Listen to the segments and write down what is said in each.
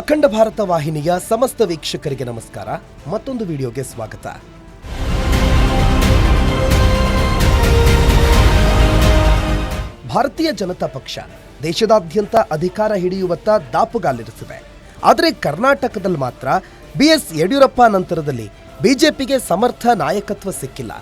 ಅಖಂಡ ಭಾರತ ವಾಹಿನಿಯ ಸಮಸ್ತ ವೀಕ್ಷಕರಿಗೆ ನಮಸ್ಕಾರ. ಮತ್ತೊಂದು ವಿಡಿಯೋಗೆ ಸ್ವಾಗತ. ಭಾರತೀಯ ಜನತಾ ಪಕ್ಷ ದೇಶದಾದ್ಯಂತ ಅಧಿಕಾರ ಹಿಡಿಯುವತ್ತ ದಾಪುಗಾಲಿರಿಸಿದೆ. ಆದರೆ ಕರ್ನಾಟಕದಲ್ಲಿ ಮಾತ್ರ ಬಿಎಸ್ ಯಡಿಯೂರಪ್ಪ ನಂತರದಲ್ಲಿ ಬಿಜೆಪಿಗೆ ಸಮರ್ಥ ನಾಯಕತ್ವ ಸಿಕ್ಕಿಲ್ಲ.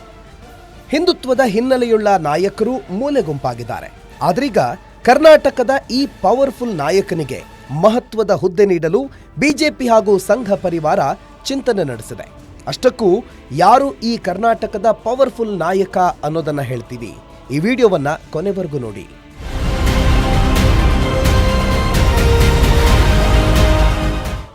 ಹಿಂದುತ್ವದ ಹಿನ್ನೆಲೆಯುಳ್ಳ ನಾಯಕರು ಮೂಲೆ ಗುಂಪಾಗಿದ್ದಾರೆ ಆದ್ರೀಗ ಕರ್ನಾಟಕದ ಈ ಪವರ್ಫುಲ್ ನಾಯಕನಿಗೆ ಮಹತ್ವದ ಹುದ್ದೆ ನೀಡಲು ಬಿಜೆಪಿ ಹಾಗೂ ಸಂಘ ಪರಿವಾರ ಚಿಂತನೆ ನಡೆಸಿದೆ. ಅಷ್ಟಕ್ಕೂ ಯಾರು ಈ ಕರ್ನಾಟಕದ ಪವರ್ಫುಲ್ ನಾಯಕ ಅನ್ನೋದನ್ನ ಹೇಳ್ತೀವಿ. ಈ ವಿಡಿಯೋವನ್ನ ಕೊನೆವರೆಗೂ ನೋಡಿ.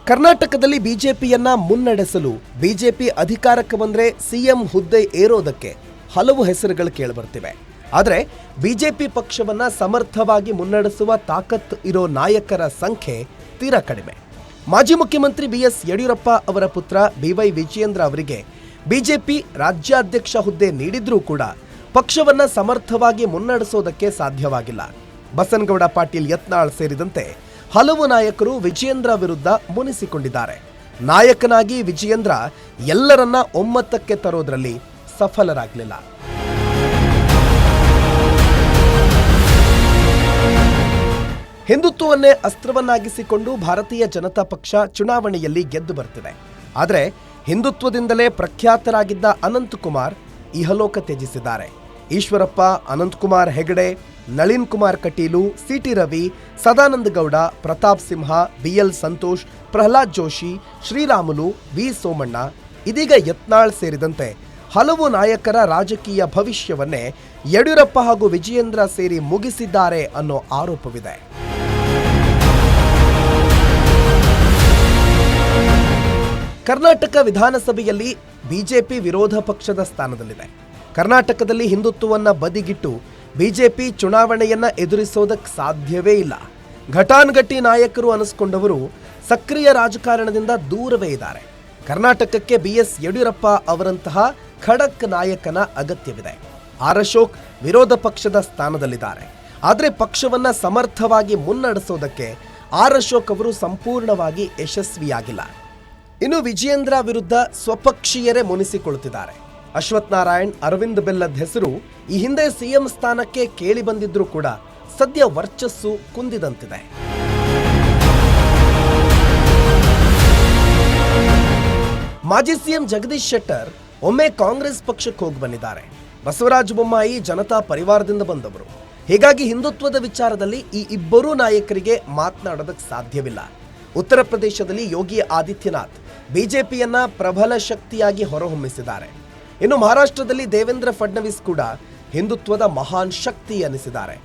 ಕರ್ನಾಟಕದಲ್ಲಿ ಬಿಜೆಪಿಯನ್ನ ಮುನ್ನಡೆಸಲು ಬಿಜೆಪಿ ಅಧಿಕಾರಕ್ಕೆ ಬಂದ್ರೆ ಸಿಎಂ ಹುದ್ದೆ ಏರೋದಕ್ಕೆ ಹಲವು ಹೆಸರುಗಳು ಕೇಳಿಬರ್ತಿವೆ. ಆದರೆ ಬಿಜೆಪಿ ಪಕ್ಷವನ್ನ ಸಮರ್ಥವಾಗಿ ಮುನ್ನಡೆಸುವ ತಾಕತ್ ಇರೋ ನಾಯಕರ ಸಂಖ್ಯೆ ತೀರಾ ಕಡಿಮೆ. ಮಾಜಿ ಮುಖ್ಯಮಂತ್ರಿ ಬಿ ಎಸ್ ಯಡಿಯೂರಪ್ಪ ಅವರ ಪುತ್ರ ಬಿವೈ ವಿಜಯೇಂದ್ರ ಅವರಿಗೆ ಬಿಜೆಪಿ ರಾಜ್ಯಾಧ್ಯಕ್ಷ ಹುದ್ದೆ ನೀಡಿದ್ರೂ ಕೂಡ ಪಕ್ಷವನ್ನ ಸಮರ್ಥವಾಗಿ ಮುನ್ನಡೆಸೋದಕ್ಕೆ ಸಾಧ್ಯವಾಗಿಲ್ಲ. ಬಸನಗೌಡ ಪಾಟೀಲ್ ಯತ್ನಾಳ್ ಸೇರಿದಂತೆ ಹಲವು ನಾಯಕರು ವಿಜಯೇಂದ್ರ ವಿರುದ್ಧ ಮುನಿಸಿಕೊಂಡಿದ್ದಾರೆ. ನಾಯಕನಾಗಿ ವಿಜಯೇಂದ್ರ ಎಲ್ಲರನ್ನ ಒಮ್ಮತಕ್ಕೆ ತರೋದ್ರಲ್ಲಿ ಸಫಲರಾಗಲಿಲ್ಲ. ಹಿಂದುತ್ವವನ್ನೇ ಅಸ್ತ್ರವನ್ನಾಗಿಸಿಕೊಂಡು ಭಾರತೀಯ ಜನತಾ ಪಕ್ಷ ಚುನಾವಣೆಯಲ್ಲಿ ಗೆದ್ದು ಬರ್ತಿದೆ. ಆದರೆ ಹಿಂದುತ್ವದಿಂದಲೇ ಪ್ರಖ್ಯಾತರಾಗಿದ್ದ ಅನಂತಕುಮಾರ್ ಇಹಲೋಕ ತ್ಯಜಿಸಿದ್ದಾರೆ. Eshwarappa Ananthkumar Hegde, Nalin Kumar Kateel, C T Ravi, Sadananda Gowda, Pratap Simha, B L Santosh, Pralhad Joshi, Sriramulu, V Somanna ಇದೀಗ ಯತ್ನಾಳ್ ಸೇರಿದಂತೆ ಹಲವು ನಾಯಕರ ರಾಜಕೀಯ ಭವಿಷ್ಯವನ್ನೇ ಯಡಿಯೂರಪ್ಪ ಹಾಗೂ ವಿಜಯೇಂದ್ರ ಸೇರಿ ಮುಗಿಸಿದ್ದಾರೆ ಅನ್ನೋ ಆರೋಪವಿದೆ. ಕರ್ನಾಟಕ ವಿಧಾನಸಭೆಯಲ್ಲಿ ಬಿಜೆಪಿ ವಿರೋಧ ಪಕ್ಷದ ಸ್ಥಾನದಲ್ಲಿದೆ. ಕರ್ನಾಟಕದಲ್ಲಿ ಹಿಂದುತ್ವವನ್ನು ಬದಿಗಿಟ್ಟು ಬಿಜೆಪಿ ಚುನಾವಣೆಯನ್ನ ಎದುರಿಸೋದಕ್ಕೆ ಸಾಧ್ಯವೇ ಇಲ್ಲ. ಘಟಾನುಘಟಿ ನಾಯಕರು ಅನಿಸ್ಕೊಂಡವರು ಸಕ್ರಿಯ ರಾಜಕಾರಣದಿಂದ ದೂರವೇ ಇದ್ದಾರೆ. ಕರ್ನಾಟಕಕ್ಕೆ ಬಿ ಎಸ್ ಯಡಿಯೂರಪ್ಪ ಅವರಂತಹ ಖಡಕ್ ನಾಯಕನ ಅಗತ್ಯವಿದೆ. ಆರ್ ಅಶೋಕ್ ವಿರೋಧ ಪಕ್ಷದ ಸ್ಥಾನದಲ್ಲಿದ್ದಾರೆ. ಆದರೆ ಪಕ್ಷವನ್ನ ಸಮರ್ಥವಾಗಿ ಮುನ್ನಡೆಸೋದಕ್ಕೆ ಆರ್ ಅಶೋಕ್ ಅವರು ಸಂಪೂರ್ಣವಾಗಿ ಯಶಸ್ವಿಯಾಗಿಲ್ಲ. ಇನ್ನು ವಿಜಯೇಂದ್ರ ವಿರುದ್ಧ ಸ್ವಪಕ್ಷೀಯರೇ ಮುನಿಸಿಕೊಳ್ಳುತ್ತಿದ್ದಾರೆ ಅಶ್ವಥ್ ನಾರಾಯಣ್ ಅರವಿಂದ್ ಬೆಲ್ಲದ್ ಹೆಸರು ಈ ಹಿಂದೆ ಸಿಎಂ ಸ್ಥಾನಕ್ಕೆ ಕೇಳಿ ಬಂದಿದ್ರೂ ಕೂಡ ಸದ್ಯ ವರ್ಚಸ್ಸು ಕುಂದಿದಂತಿದೆ. ಮಾಜಿ ಸಿಎಂ ಜಗದೀಶ್ ಶೆಟ್ಟರ್ ಒಮ್ಮೆ ಕಾಂಗ್ರೆಸ್ ಪಕ್ಷಕ್ಕೆ ಹೋಗಿ ಬಂದಿದ್ದಾರೆ. ಬಸವರಾಜ ಬೊಮ್ಮಾಯಿ ಜನತಾ ಪರಿವಾರದಿಂದ ಬಂದವರು. ಹೀಗಾಗಿ ಹಿಂದುತ್ವದ ವಿಚಾರದಲ್ಲಿ ಈ ಇಬ್ಬರೂ ನಾಯಕರಿಗೆ ಮಾತನಾಡೋದಕ್ಕೆ ಸಾಧ್ಯವಿಲ್ಲ. ಉತ್ತರ ಪ್ರದೇಶದಲ್ಲಿ ಯೋಗಿ ಆದಿತ್ಯನಾಥ್ ಬಿಜೆಪಿಯನ್ನ ಪ್ರಬಲ ಶಕ್ತಿಯಾಗಿ ಹೊರಹೊಮ್ಮಿಸಿದ್ದಾರೆ. ಇನ್ನು ಮಹಾರಾಷ್ಟ್ರದಲ್ಲಿ ದೇವೇಂದ್ರ ಫಡ್ನವೀಸ್ ಕೂಡ ಹಿಂದುತ್ವದ ಮಹಾನ್ ಶಕ್ತಿ ಎನಿಸಿದ್ದಾರೆ.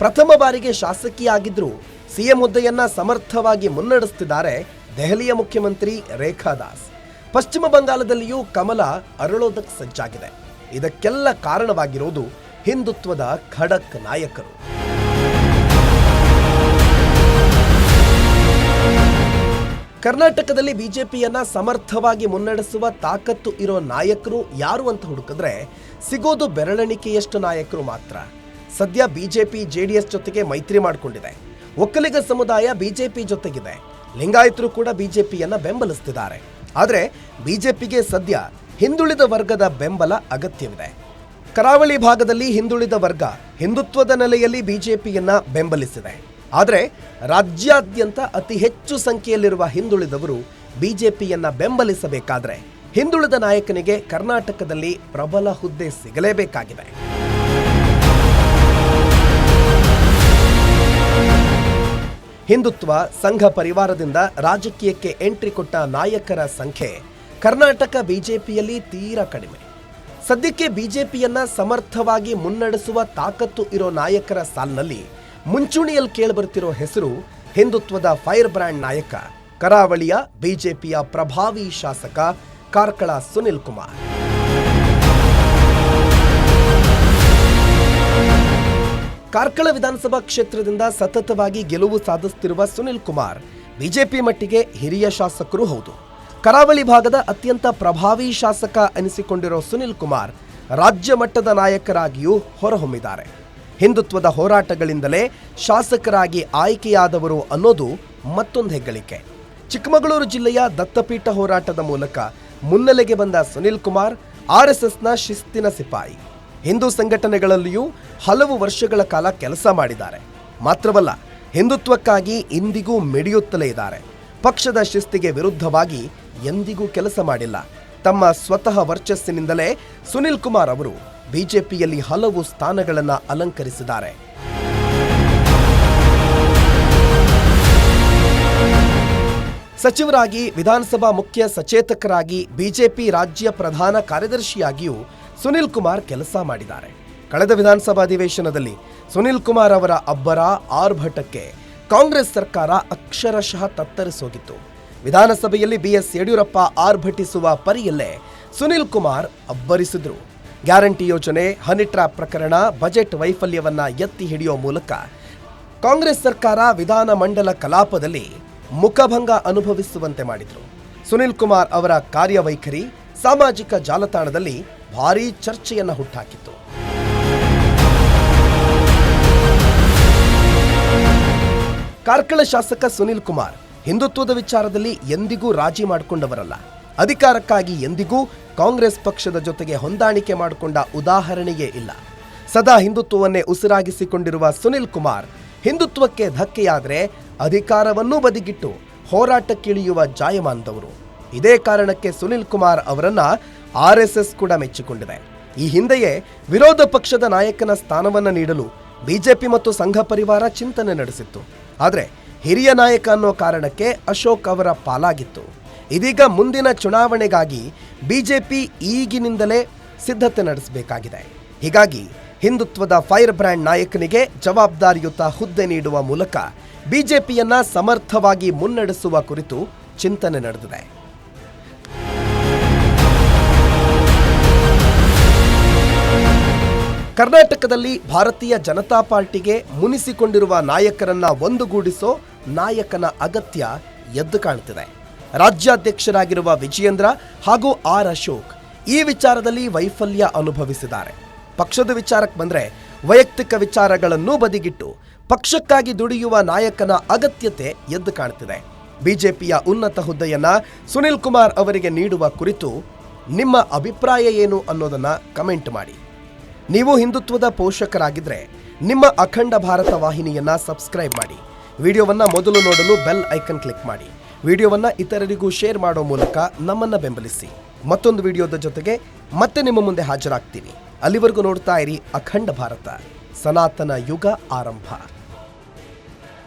ಪ್ರಥಮ ಬಾರಿಗೆ ಶಾಸಕಿಯಾಗಿದ್ದರೂ ಸಿಎಂ ಹುದ್ದೆಯನ್ನ ಸಮರ್ಥವಾಗಿ ಮುನ್ನಡೆಸುತ್ತಿದ್ದಾರೆ ದೆಹಲಿಯ ಮುಖ್ಯಮಂತ್ರಿ ರೇಖಾ ದಾಸ್. ಪಶ್ಚಿಮ ಬಂಗಾಳದಲ್ಲಿಯೂ ಕಮಲ ಅರಳೋದಕ್ಕೆ ಸಜ್ಜಾಗಿದೆ. ಇದಕ್ಕೆಲ್ಲ ಕಾರಣವಾಗಿರೋದು ಹಿಂದುತ್ವದ ಖಡಕ್ ನಾಯಕರು. ಕರ್ನಾಟಕದಲ್ಲಿ ಬಿಜೆಪಿಯನ್ನ ಸಮರ್ಥವಾಗಿ ಮುನ್ನಡೆಸುವ ತಾಕತ್ತು ಇರೋ ನಾಯಕರು ಯಾರು ಅಂತ ಹುಡುಕಿದ್ರೆ ಸಿಗೋದು ಬೆರಳೆಣಿಕೆಯಷ್ಟು ನಾಯಕರು ಮಾತ್ರ. ಸದ್ಯ ಬಿಜೆಪಿ, ಜೆಡಿಎಸ್ ಜೊತೆಗೆ ಮೈತ್ರಿ ಮಾಡಿಕೊಂಡಿದೆ. ಒಕ್ಕಲಿಗ ಸಮುದಾಯ ಬಿಜೆಪಿ ಜೊತೆಗಿದೆ. ಲಿಂಗಾಯತರು ಕೂಡ ಬಿಜೆಪಿಯನ್ನ ಬೆಂಬಲಿಸ್ತಿದ್ದಾರೆ. ಆದರೆ ಬಿಜೆಪಿಗೆ ಸದ್ಯ ಹಿಂದುಳಿದ ವರ್ಗದ ಬೆಂಬಲ ಅಗತ್ಯವಿದೆ. ಕರಾವಳಿ ಭಾಗದಲ್ಲಿ ಹಿಂದುಳಿದ ವರ್ಗ ಹಿಂದುತ್ವದ ನೆಲೆಯಲ್ಲಿ ಬಿಜೆಪಿಯನ್ನ ಬೆಂಬಲಿಸಿದೆ. ಆದರೆ ರಾಜ್ಯಾದ್ಯಂತ ಅತಿ ಹೆಚ್ಚು ಸಂಖ್ಯೆಯಲ್ಲಿರುವ ಹಿಂದುಳಿದವರು ಬಿಜೆಪಿಯನ್ನ ಬೆಂಬಲಿಸಬೇಕಾದರೆ ಹಿಂದುಳಿದ ನಾಯಕನಿಗೆ ಕರ್ನಾಟಕದಲ್ಲಿ ಪ್ರಬಲ ಹುದ್ದೆ ಸಿಗಲೇಬೇಕಾಗಿದೆ. ಹಿಂದುತ್ವ ಸಂಘ ಪರಿವಾರದಿಂದ ರಾಜಕೀಯಕ್ಕೆ ಎಂಟ್ರಿ ಕೊಟ್ಟ ನಾಯಕರ ಸಂಖ್ಯೆ ಕರ್ನಾಟಕ ಬಿಜೆಪಿಯಲ್ಲಿ ತೀರಾ ಕಡಿಮೆ. ಸದ್ಯಕ್ಕೆ ಬಿಜೆಪಿಯನ್ನ ಸಮರ್ಥವಾಗಿ ಮುನ್ನಡೆಸುವ ತಾಕತ್ತು ಇರೋ ನಾಯಕರ ಸಾಲಿನಲ್ಲಿ ಮುಂಚೂಣಿಯಲ್ಲಿ ಕೇಳಿಬರ್ತಿರೋ ಹೆಸರು ಹಿಂದುತ್ವದ ಫೈರ್ ಬ್ರ್ಯಾಂಡ್ ನಾಯಕ, ಕರಾವಳಿಯ ಬಿಜೆಪಿಯ ಪ್ರಭಾವಿ ಶಾಸಕ ಕಾರ್ಕಳ ಸುನಿಲ್ ಕುಮಾರ್. ಕಾರ್ಕಳ ವಿಧಾನಸಭಾ ಕ್ಷೇತ್ರದಿಂದ ಸತತವಾಗಿ ಗೆಲುವು ಸಾಧಿಸುತ್ತಿರುವ ಸುನಿಲ್ ಕುಮಾರ್ ಬಿಜೆಪಿ ಮಟ್ಟಿಗೆ ಹಿರಿಯ ಶಾಸಕರು ಹೌದು. ಕರಾವಳಿ ಭಾಗದ ಅತ್ಯಂತ ಪ್ರಭಾವಿ ಶಾಸಕ ಎನಿಸಿಕೊಂಡಿರೋ ಸುನಿಲ್ ಕುಮಾರ್ ರಾಜ್ಯ ಮಟ್ಟದ ನಾಯಕರಾಗಿಯೂ ಹೊರಹೊಮ್ಮಿದ್ದಾರೆ. ಹಿಂದುತ್ವದ ಹೋರಾಟಗಳಿಂದಲೇ ಶಾಸಕರಾಗಿ ಆಯ್ಕೆಯಾದವರು ಅನ್ನೋದು ಮತ್ತೊಂದು ಹೆಗ್ಗಳಿಕೆ. ಚಿಕ್ಕಮಗಳೂರು ಜಿಲ್ಲೆಯ ದತ್ತಪೀಠ ಹೋರಾಟದ ಮೂಲಕ ಮುನ್ನೆಲೆಗೆ ಬಂದ ಸುನಿಲ್ ಕುಮಾರ್ ಆರ್ಎಸ್ಎಸ್ನ ಶಿಸ್ತಿನ ಸಿಪಾಯಿ. ಹಿಂದೂ ಸಂಘಟನೆಗಳಲ್ಲಿಯೂ ಹಲವು ವರ್ಷಗಳ ಕಾಲ ಕೆಲಸ ಮಾಡಿದ್ದಾರೆ. ಮಾತ್ರವಲ್ಲ, ಹಿಂದುತ್ವಕ್ಕಾಗಿ ಇಂದಿಗೂ ಮಿಡಿಯುತ್ತಲೇ ಇದ್ದಾರೆ. ಪಕ್ಷದ ಶಿಸ್ತಿಗೆ ವಿರುದ್ಧವಾಗಿ ಎಂದಿಗೂ ಕೆಲಸ ಮಾಡಿಲ್ಲ. ತಮ್ಮ ಸ್ವತಃ ವರ್ಚಸ್ಸಿನಿಂದಲೇ ಸುನಿಲ್ ಕುಮಾರ್ ಅವರು ಬಿಜೆಪಿಯಲ್ಲಿ ಹಲವು ಸ್ಥಾನಗಳನ್ನು ಅಲಂಕರಿಸಿದ್ದಾರೆ. ಸಚಿವರಾಗಿ, ವಿಧಾನಸಭಾ ಮುಖ್ಯ ಸಚೇತಕರಾಗಿ, ಬಿಜೆಪಿ ರಾಜ್ಯ ಪ್ರಧಾನ ಕಾರ್ಯದರ್ಶಿಯಾಗಿಯೂ ಸುನಿಲ್ ಕುಮಾರ್ ಕೆಲಸ ಮಾಡಿದ್ದಾರೆ. ಕಳೆದ ವಿಧಾನಸಭಾ ಅಧಿವೇಶನದಲ್ಲಿ ಸುನಿಲ್ ಕುಮಾರ್ ಅವರ ಅಬ್ಬರ ಆರ್ಭಟಕ್ಕೆ ಕಾಂಗ್ರೆಸ್ ಸರ್ಕಾರ ಅಕ್ಷರಶಃ ತತ್ತರಿಸೋಗಿತ್ತು. ವಿಧಾನಸಭೆಯಲ್ಲಿ ಬಿಎಸ್ ಯಡಿಯೂರಪ್ಪ ಆರ್ಭಟಿಸುವ ಪರಿಯಲ್ಲೇ ಸುನಿಲ್ ಕುಮಾರ್ ಅಬ್ಬರಿಸಿದ್ರು. ಗ್ಯಾರಂಟಿ ಯೋಜನೆ, ಹನಿ ಟ್ರ್ಯಾಪ್ ಪ್ರಕರಣ, ಬಜೆಟ್ ವೈಫಲ್ಯವನ್ನು ಎತ್ತಿ ಹಿಡಿಯುವ ಮೂಲಕ ಕಾಂಗ್ರೆಸ್ ಸರ್ಕಾರ ವಿಧಾನ ಮಂಡಲ ಕಲಾಪದಲ್ಲಿ ಮುಖಭಂಗ ಅನುಭವಿಸುವಂತೆ ಮಾಡಿದರು. ಸುನಿಲ್ ಕುಮಾರ್ ಅವರ ಕಾರ್ಯವೈಖರಿ ಸಾಮಾಜಿಕ ಜಾಲತಾಣದಲ್ಲಿ ಭಾರೀ ಚರ್ಚೆಯನ್ನು ಹುಟ್ಟಾಕಿತ್ತು. ಕಾರ್ಕಳ ಶಾಸಕ ಸುನಿಲ್ ಕುಮಾರ್ ಹಿಂದುತ್ವದ ವಿಚಾರದಲ್ಲಿ ಎಂದಿಗೂ ರಾಜಿ ಮಾಡಿಕೊಂಡವರಲ್ಲ. ಅಧಿಕಾರಕ್ಕಾಗಿ ಎಂದಿಗೂ ಕಾಂಗ್ರೆಸ್ ಪಕ್ಷದ ಜೊತೆಗೆ ಹೊಂದಾಣಿಕೆ ಮಾಡಿಕೊಂಡ ಉದಾಹರಣೆಯೇ ಇಲ್ಲ. ಸದಾ ಹಿಂದುತ್ವವನ್ನೇ ಉಸಿರಾಗಿಸಿಕೊಂಡಿರುವ ಸುನಿಲ್ ಕುಮಾರ್ ಹಿಂದುತ್ವಕ್ಕೆ ಧಕ್ಕೆಯಾದರೆ ಅಧಿಕಾರವನ್ನೂ ಬದಿಗಿಟ್ಟು ಹೋರಾಟಕ್ಕಿಳಿಯುವ ಜಾಯಮಾನದವರು. ಇದೇ ಕಾರಣಕ್ಕೆ ಸುನಿಲ್ ಕುಮಾರ್ ಅವರನ್ನ ಆರ್ಎಸ್ಎಸ್ ಕೂಡ ಮೆಚ್ಚಿಕೊಂಡಿದೆ. ಈ ಹಿಂದೆಯೇ ವಿರೋಧ ಪಕ್ಷದ ನಾಯಕನ ಸ್ಥಾನವನ್ನು ನೀಡಲು ಬಿಜೆಪಿ ಮತ್ತು ಸಂಘ ಪರಿವಾರ ಚಿಂತನೆ ನಡೆಸಿತ್ತು. ಆದರೆ ಹಿರಿಯ ನಾಯಕ ಅನ್ನೋ ಕಾರಣಕ್ಕೆ ಅಶೋಕ್ ಅವರ ಪಾಲಾಗಿತ್ತು. ಇದೀಗ ಮುಂದಿನ ಚುನಾವಣೆಗಾಗಿ ಬಿಜೆಪಿ ಈಗಿನಿಂದಲೇ ಸಿದ್ಧತೆ ನಡೆಸಬೇಕಾಗಿದೆ. ಹೀಗಾಗಿ ಹಿಂದುತ್ವದ ಫೈರ್ ಬ್ರ್ಯಾಂಡ್ ನಾಯಕನಿಗೆ ಜವಾಬ್ದಾರಿಯುತ ಹುದ್ದೆ ನೀಡುವ ಮೂಲಕ ಬಿಜೆಪಿಯನ್ನ ಸಮರ್ಥವಾಗಿ ಮುನ್ನಡೆಸುವ ಕುರಿತು ಚಿಂತನೆ ನಡೆದಿದೆ. ಕರ್ನಾಟಕದಲ್ಲಿ ಭಾರತೀಯ ಜನತಾ ಪಾರ್ಟಿಗೆ ಮುನಿಸಿಕೊಂಡಿರುವ ನಾಯಕರನ್ನ ಒಂದುಗೂಡಿಸೋ ನಾಯಕನ ಅಗತ್ಯ ಎದ್ದು ಕಾಣುತ್ತಿದೆ ರಾಜ್ಯಾಧ್ಯಕ್ಷರಾಗಿರುವ ವಿಜಯೇಂದ್ರ ಹಾಗೂ ಆರ್ ಅಶೋಕ್ ಈ ವಿಚಾರದಲ್ಲಿ ವೈಫಲ್ಯ ಅನುಭವಿಸಿದ್ದಾರೆ. ಪಕ್ಷದ ವಿಚಾರಕ್ಕೆ ಬಂದರೆ ವೈಯಕ್ತಿಕ ವಿಚಾರಗಳನ್ನು ಬದಿಗಿಟ್ಟು ಪಕ್ಷಕ್ಕಾಗಿ ದುಡಿಯುವ ನಾಯಕನ ಅಗತ್ಯತೆ ಎದ್ದು ಕಾಣುತ್ತಿದೆ ಬಿಜೆಪಿಯ ಉನ್ನತ ಹುದ್ದೆಯನ್ನ ಸುನಿಲ್ ಕುಮಾರ್ ಅವರಿಗೆ ನೀಡುವ ಕುರಿತು ನಿಮ್ಮ ಅಭಿಪ್ರಾಯ ಏನು ಅನ್ನೋದನ್ನ ಕಮೆಂಟ್ ಮಾಡಿ. ನೀವು ಹಿಂದುತ್ವದ ಪೋಷಕರಾಗಿದ್ರೆ ನಿಮ್ಮ ಅಖಂಡ ಭಾರತ ವಾಹಿನಿಯನ್ನ ಸಬ್ಸ್ಕ್ರೈಬ್ ಮಾಡಿ. ವಿಡಿಯೋವನ್ನ ಮೊದಲು ನೋಡಲು ಬೆಲ್ ಐಕನ್ ಕ್ಲಿಕ್ ಮಾಡಿ. ವಿಡಿಯೋವನ್ನ ಇತರರಿಗೂ ಶೇರ್ ಮಾಡೋ ಮೂಲಕ ನಮ್ಮನ್ನು ಬೆಂಬಲಿಸಿ. ಮತ್ತೊಂದು ವಿಡಿಯೋದ ಜೊತೆಗೆ ಮತ್ತೆ ನಿಮ್ಮ ಮುಂದೆ ಹಾಜರಾಗ್ತೀನಿ. ಅಲ್ಲಿವರೆಗೂ ನೋಡ್ತಾ ಇರಿ ಅಖಂಡ ಭಾರತ. ಸನಾತನ ಯುಗ ಆರಂಭ.